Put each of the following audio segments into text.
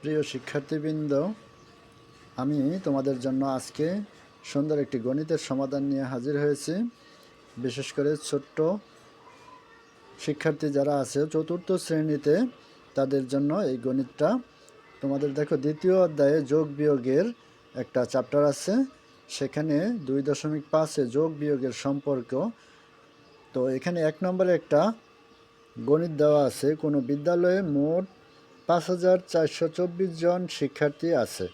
প্রিয় শিক্ষার্থীবৃন্দ, আমি তোমাদের জন্য আজকে সুন্দর একটি গণিতের সমাধান নিয়ে হাজির হয়েছি। বিশেষ করে ছোট্ট শিক্ষার্থী যারা আছে, চতুর্থ শ্রেণীতে, তাদের জন্য এই গণিতটা তোমাদের দেখো, দ্বিতীয় অধ্যায়ে যোগ বিয়োগের একটা চ্যাপ্টার আছে। সেখানে দুই দশমিক পাঁচে যোগ বিয়োগের সম্পর্ক। তো এখানে এক নম্বরে একটা গণিত দেওয়া আছে। কোনো বিদ্যালয়ে মোট পাঁচ হাজার চারশো চব্বিশ জন শিক্ষার্থী আছে।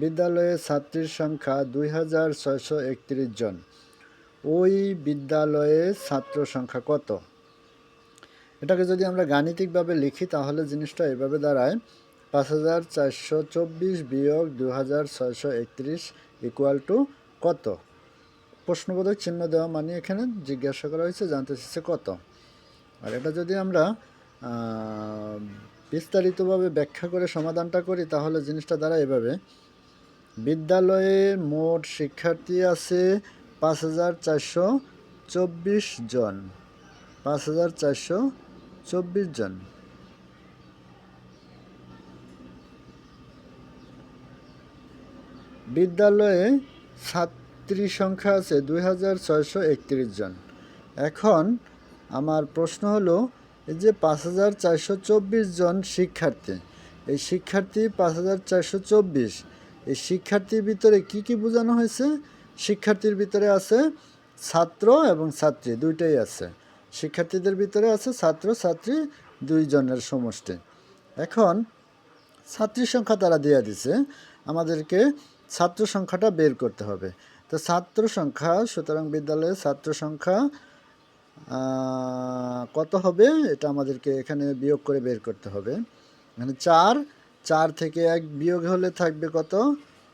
বিদ্যালয়ে ছাত্রীর সংখ্যা দুই হাজার ছয়শো একত্রিশ জন। ওই বিদ্যালয়ে ছাত্র সংখ্যা কত? এটাকে যদি আমরা গাণিতিকভাবে লিখি, তাহলে জিনিসটা এভাবে দাঁড়ায়। পাঁচ হাজার চারশো চব্বিশ বিয়োগ দু হাজার ছয়শো একত্রিশ ইকুয়াল টু কত? প্রশ্নবোধক চিহ্ন দেওয়া মানে এখানে জিজ্ঞাসা করা হয়েছে, জানতে চেয়েছে কত? আর এটা যদি আমরা বিস্তারিতভাবে ব্যাখ্যা করে সমাধানটা করি, তাহলে জিনিসটা দাঁড়ায় এভাবে। বিদ্যালয়ে মোট শিক্ষার্থী আছে পাঁচ হাজার চারশো চব্বিশ জন। পাঁচ হাজার চারশো চব্বিশ জন। বিদ্যালয়ে ছাত্রী সংখ্যা আছে দুই হাজার ছয়শো একত্রিশ জন। এখন আমার প্রশ্ন হলো এই যে পাঁচ হাজার চারশো চব্বিশ জন শিক্ষার্থী, এই শিক্ষার্থী পাঁচ হাজার চারশো চব্বিশ, এই শিক্ষার্থীর ভিতরে কি কি বোঝানো হয়েছে? শিক্ষার্থীর ভিতরে আছে ছাত্র এবং ছাত্রী, দুইটাই আছে। শিক্ষার্থীদের ভিতরে আছে ছাত্র, ছাত্রী, দুইজনের সমষ্টি। এখন ছাত্রী সংখ্যা তারা দিয়ে দিছে, আমাদেরকে ছাত্র সংখ্যাটা বের করতে হবে। তো ছাত্র সংখ্যা, সুতরাং বিদ্যালয়ে ছাত্র সংখ্যা কত হবে? এটা আমাদেরকে এখানে বিয়োগ করে বের করতে হবে। মানে চার চার থেকে এক বিয়োগ হলে থাকবে কত?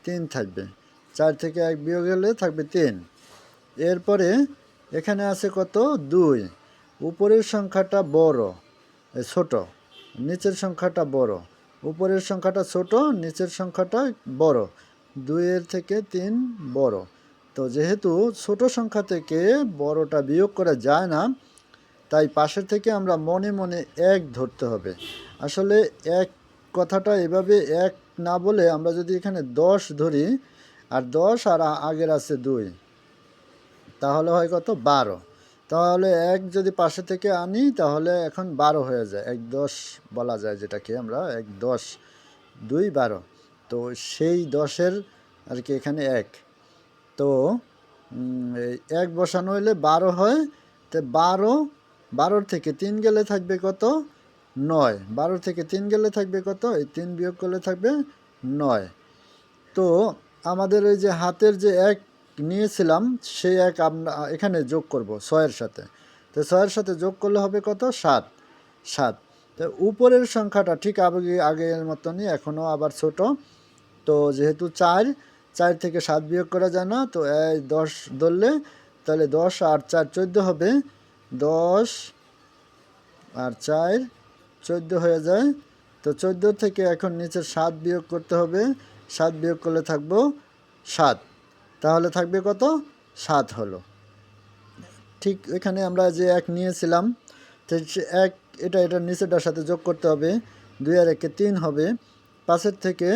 তিন থাকবে। চার থেকে এক বিয়োগ হলে থাকবে তিন। এরপরে এখানে আছে কত? দুই। উপরের সংখ্যাটা বড় ছোট। নিচের সংখ্যাটা বড়। উপরের সংখ্যাটা ছোট, নিচের সংখ্যাটা বড়। দুইয়ের থেকে তিন বড়। তো যেহেতু ছোট সংখ্যা থেকে বড়টা বিয়োগ করা যায় না, তাই পাশের থেকে আমরা মনে মনে এক ধরতে হবে। আসলে এক কথাটা এভাবে এক না বলে আমরা যদি এখানে দশ ধরি, আর দশ আর আগের আছে দুই, তাহলে হয় কত? বারো। তাহলে এক যদি পাশে থেকে আনি, তাহলে এখন বারো হয়ে যায়। এক দশ বলা যায় যেটাকে আমরা, এক দশ, দুই, বারো। তো সেই দশের আর কি এখানে এক। তো এক বসানো হলে বারো হয়, তো বারো, বারোর থেকে তিন গেলে থাকবে কত? নয়। বারো থেকে তিন গেলে থাকবে কত? এই তিন বিয়োগ করলে থাকবে নয়। তো, আমাদের ওই যে হাতের যে এক নিয়েছিলাম, সেই এক আমরা এখানে যোগ করব, ছয়ের সাথে। তো ছয়ের সাথে যোগ করলে হবে কত? সাত। সাত। তো উপরের সংখ্যাটা ঠিক আগে আগের মতনই, এখনও আবার ছোট। তো যেহেতু চার চার থেকে সাত বিয়োগ করা যায় না, তো এই দশ ধরলে তাহলে দশ আর চার চোদ্দ হবে। দশ আর চার চোদ্দ হয়ে যায়। তো চোদ্দ থেকে এখন নিচের সাত বিয়োগ করতে হবে। সাত বিয়োগ করলে থাকব সাত। তাহলে থাকবে কত? সাত হলো। ঠিক এখানে আমরা যে এক নিয়েছিলাম, তো এক এটা এটা নিচেটার সাথে যোগ করতে হবে। দুই আর একে তিন হবে। পাঁচের থেকে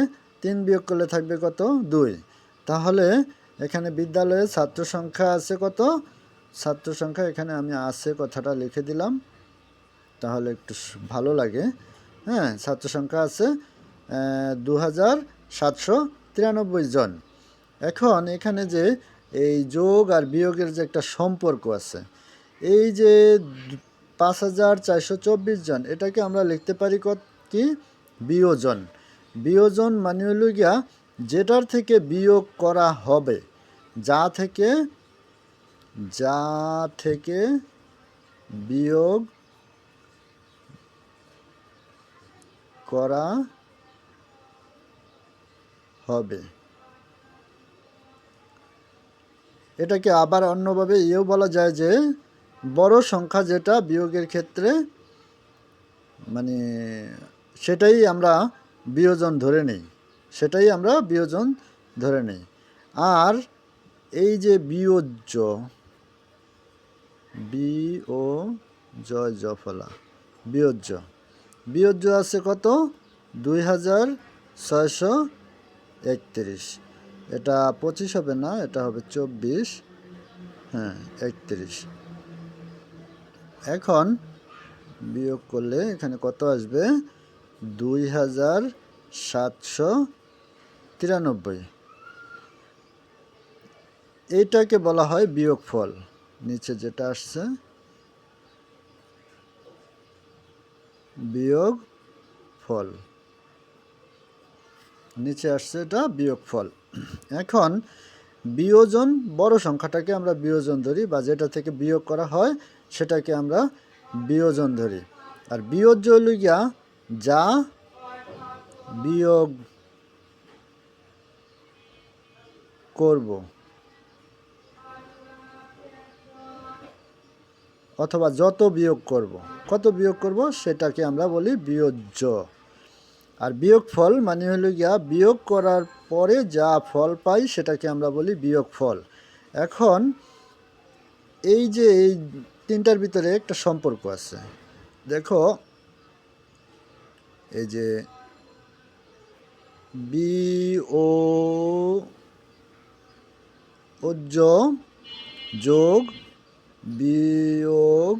তিন বিয়োগ করলে থাকবে কত? দুই। তাহলে এখানে বিদ্যালয়ে ছাত্র সংখ্যা আছে কত? ছাত্র সংখ্যা এখানে আমি আছে কথাটা লিখে দিলাম। তাহলে একটু ভালো লাগে। হ্যাঁ ছাত্র সংখ্যা আছে দু হাজার সাতশো তিরানব্বই জন। এখন এখানে যে এই যোগ আর বিয়োগের যে একটা সম্পর্ক আছে, এই যে পাঁচ হাজার চারশো চব্বিশ জন, এটাকে আমরা লিখতে পারি কত কি? বিয়োজন। বিয়োজন মানে হলো গিয়া যেটার থেকে বিয়োগ করা হবে, যা থেকে যা থেকে বিয়োগ করা হবে। এটাকে আবার অন্যভাবে এও বলা যায় যে, বড় সংখ্যা যেটা বিয়োগের ক্ষেত্রে মানে সেটাই আমরা বিয়োজন ধরে নেই। সেটাই আমরা বিয়োজন ধরে নেই। আর এই যে বিয়োজ্য বি ও জয় জফলা বিয়োজ্য। বিয়োজ্য আছে কত? দুই হাজার ছয়শো একত্রিশ। এটা পঁচিশ হবে না, এটা হবে চব্বিশ। হ্যাঁ একত্রিশ। এখন বিয়োগ করলে এখানে কত আসবে? দুই হাজার সাতশো তিরানব্বই। এইটাকে বলা হয় বিয়োগফল। নিচে যেটা আসছে বিয়োগ ফল নিচে আসছে এটা বিয়োগ ফল এখন বিয়োজন বড় সংখ্যাটাকে আমরা বিয়োজন ধরি, বা যেটা থেকে বিয়োগ করা হয় সেটাকে আমরা বিয়োজন ধরি। আর বিয়োজ্য গিয়া যা বিয়োগ করব। অথবা যত বিয়োগ করব। কত বিয়োগ করব? সেটাকে আমরা বলি বিয়োজ্য। আর বিয়োগ ফল মানে হলো গিয়া বিয়োগ করার পরে যা ফল পাই সেটাকে আমরা বলি বিয়োগ ফল। এখন এই যে এই তিনটার ভিতরে একটা সম্পর্ক আছে। দেখো, এই যে বি, ও ওজ্জ যোগ বিয়োগ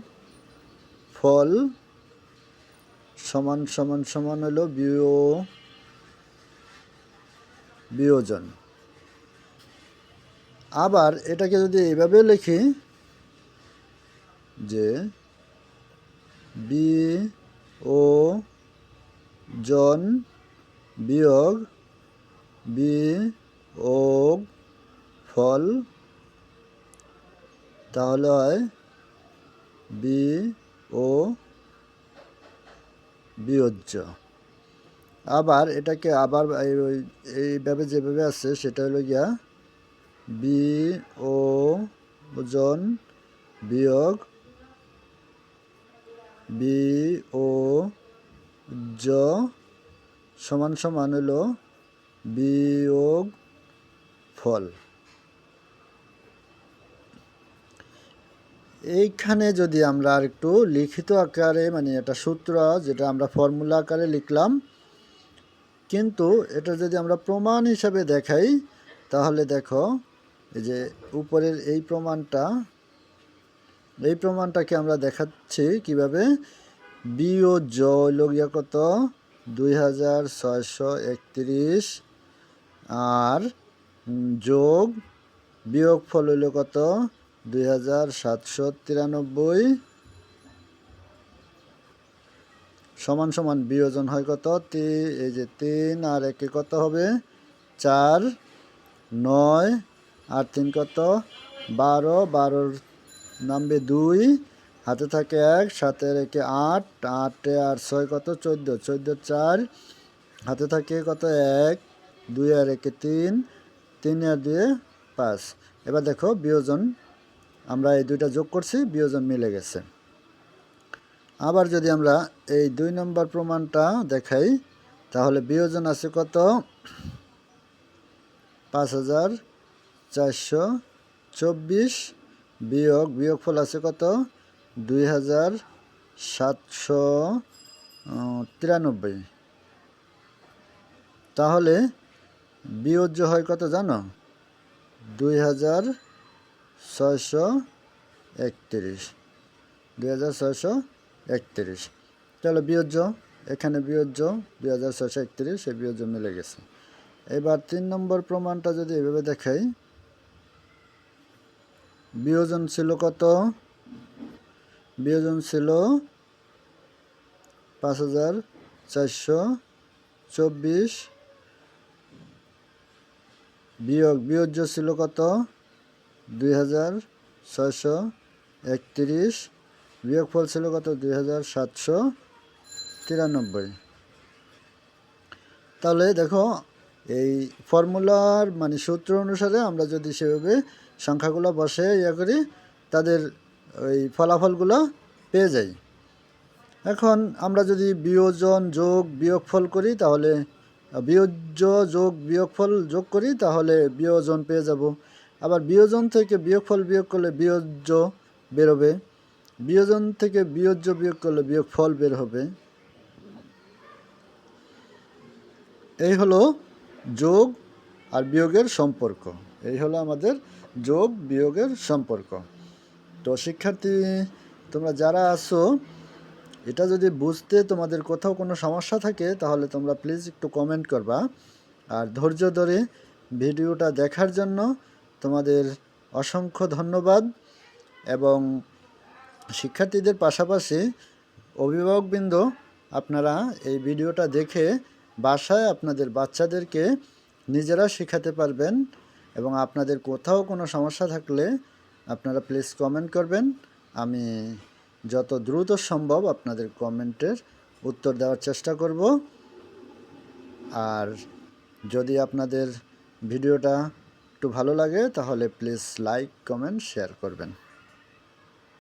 ফল সমান সমান সমান হলো বিয় বিয়োজন। আবার এটাকে যদি এইভাবে লিখি যে বি ও জন বিয়োগ বি ও ফল, তাহলে হয় বি ও বিয়োজ্য। আবার এটাকে আবার এই এইভাবে যেভাবে আছে, সেটা হলো গিয়া বি ও ওজন বিয়োগ বি ও জ সমান সমান হলো বিয়োগ ফল। এইখানে যদি আমরা আর একটু লিখিত আকারে মানে এটা সূত্র, যেটা আমরা ফর্মুলা আকারে লিখলাম, কিন্তু এটা যদি আমরা প্রমাণ হিসাবে দেখাই, তাহলে দেখো, এই যে উপরের এই প্রমাণটা, এই প্রমাণটাকে আমরা দেখাচ্ছি কীভাবে? বি ও জ কত? দুই হাজার একত্রিশ। আর যোগ বিয়োগ ফল হইল কত? দুই হাজার সাতশো তিরানব্বই সমান সমান বিয়োজন হয় কত? তি এই যে তিন, আর একে কত হবে? চার, নয়, আর তিন কত? বারো, বারোর নামবে দুই, হাতে থাকে এক সাথে রেখে আট, আটে আর ছয় কত? চোদ্দ চোদ্দ চার, হাতে থাকে কত? এক, দুই আর একে তিন তিন আর দুয়ে পাঁচ। এবার দেখো বিয়োজন আমরা এই দুইটা যোগ করছি, বিয়োজন মিলে গেছে। আবার যদি আমরা এই দুই নম্বর প্রমাণটা দেখাই, তাহলে বিয়োজন আছে কত? পাঁচ হাজার চারশো চব্বিশ বিয়োগ, বিয়োগফল আছে কত? দুই হাজার সাতশো তিরানব্বই। তাহলে বিয়োজ্য হয় কত জানো? দুই হাজার ছয়শো একত্রিশ, দুই হাজার ছয়শো একত্রিশ। তাহলে বিয়োজ্য, এখানে বিয়োজ্য, দুই হাজার ছয়শো একত্রিশ সেই বিয়োজ্য মিলে গেছে। এবার তিন নম্বর প্রমাণটা যদি এভাবে দেখাই, বিয়োজন ছিল কত? বিয়োজন ছিল পাঁচ হাজার চারশো চব্বিশ। বিয়োগ, বিয়োজ্য ছিল কত? দুই হাজার ছয়শো একত্রিশ, বিয়োগফল ছিল কত? দুই হাজার সাতশো তিরানব্বই। তাহলে দেখো, এই ফর্মুলার মানে সূত্র অনুসারে আমরা যদি সেভাবে সংখ্যাগুলো বসে ইয়ে করি, তাদের ওই ফলাফলগুলো পেয়ে যাই। এখন আমরা যদি বিয়োজন যোগ বিয়োগফল করি, তাহলে বিয়োজ্য যোগ বিয়োগফল যোগ করি, তাহলে বিয়োজন পেয়ে যাব। আবার বিয়োজন থেকে বিয়োগফল বিয়োগ করলে বিয়োজ্য বেরোবে বিয়োজন থেকে বিয়োজ্য বিয়োগ করলে বিয়োগফল বের হবে। এই হলো যোগ আর বিয়োগের সম্পর্ক। এই হলো আমাদের যোগ, বিয়োগের সম্পর্ক। তো শিক্ষার্থী, তোমরা যারা আছো, এটা যদি বুঝতে তোমাদের কোথাও কোনো সমস্যা থাকে, তাহলে তোমরা প্লিজ একটু কমেন্ট করবা। আর ধৈর্য ধরে ভিডিওটা দেখার জন্য তোমাদের অসংখ্য ধন্যবাদ এবং শিক্ষার্থীদের পাশাপাশি অভিভাবকবৃন্দ, আপনারা এই ভিডিওটা দেখে বাসায় আপনাদের বাচ্চাদেরকে নিজেরা শেখাতে পারবেন এবং আপনাদের কোথাও কোনো সমস্যা থাকলে আপনারা প্লিজ কমেন্ট করবেন। আমি যত দ্রুত সম্ভব আপনাদের কমেন্টের উত্তর দেওয়ার চেষ্টা করব। আর যদি আপনাদের ভিডিওটা একটু ভালো লাগে তাহলে প্লিজ লাইক কমেন্ট শেয়ার করবেন।